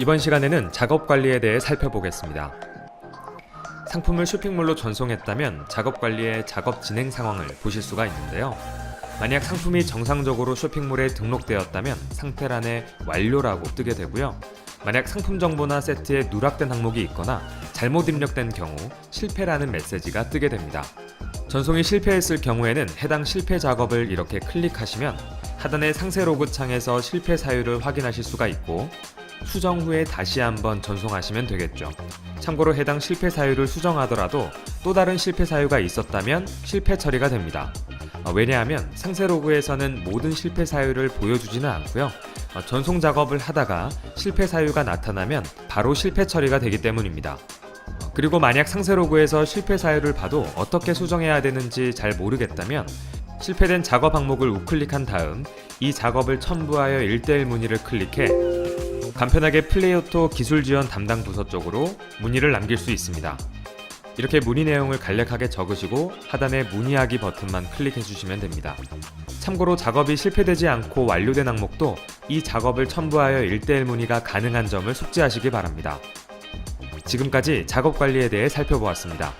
이번 시간에는 작업 관리에 대해 살펴보겠습니다. 상품을 쇼핑몰로 전송했다면 작업 관리의 작업 진행 상황을 보실 수가 있는데요. 만약 상품이 정상적으로 쇼핑몰에 등록되었다면 상태란에 완료라고 뜨게 되고요. 만약 상품 정보나 세트에 누락된 항목이 있거나 잘못 입력된 경우 실패라는 메시지가 뜨게 됩니다. 전송이 실패했을 경우에는 해당 실패 작업을 이렇게 클릭하시면 하단의 상세 로그 창에서 실패 사유를 확인하실 수가 있고 수정 후에 다시 한번 전송하시면 되겠죠. 참고로 해당 실패 사유를 수정하더라도 또 다른 실패 사유가 있었다면 실패 처리가 됩니다. 어, 왜냐하면 상세 로그에서는 모든 실패 사유를 보여주지는 않고요. 어, 전송 작업을 하다가 실패 사유가 나타나면 바로 실패 처리가 되기 때문입니다. 어, 그리고 만약 상세 로그에서 실패 사유를 봐도 어떻게 수정해야 되는지 잘 모르겠다면 실패된 작업 항목을 우클릭한 다음 이 작업을 첨부하여 1대1 문의를 클릭해 간편하게 플레이오토 기술 지원 담당 부서 쪽으로 문의를 남길 수 있습니다. 이렇게 문의 내용을 간략하게 적으시고 하단의 문의하기 버튼만 클릭해 주시면 됩니다. 참고로 작업이 실패되지 않고 완료된 항목도 이 작업을 첨부하여 1대1 문의가 가능한 점을 숙지하시기 바랍니다. 지금까지 작업 관리에 대해 살펴보았습니다.